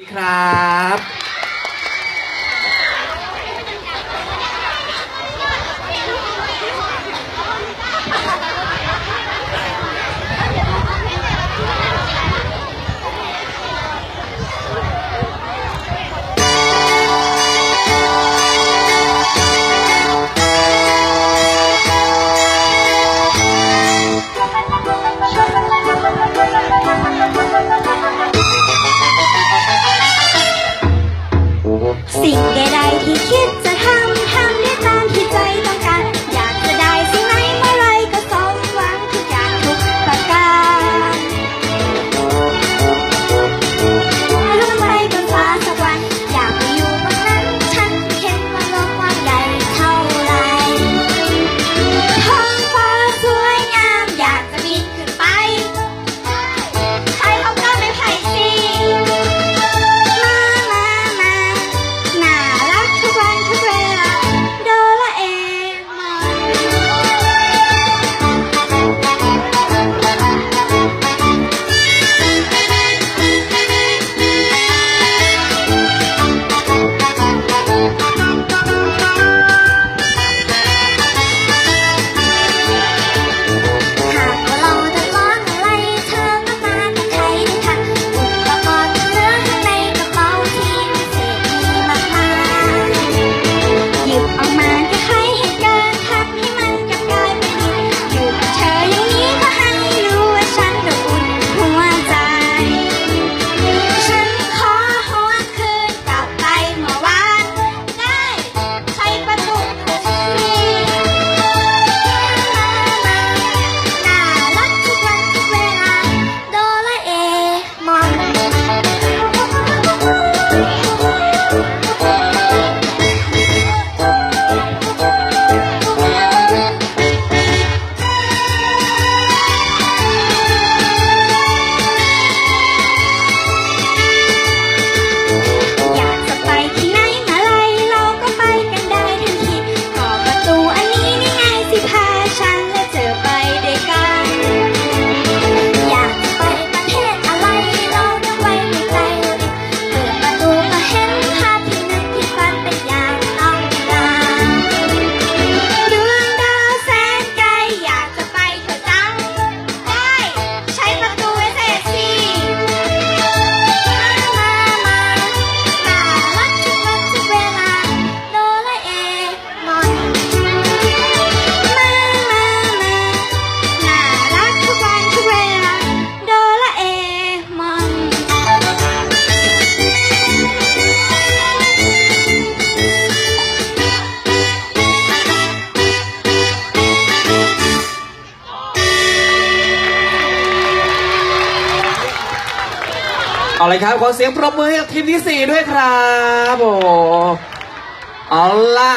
ครับ sing it เอาเลยครับขอเสียงปรบมือให้กับทีมที่ 4 ด้วยครับโอ้เอาล่ะ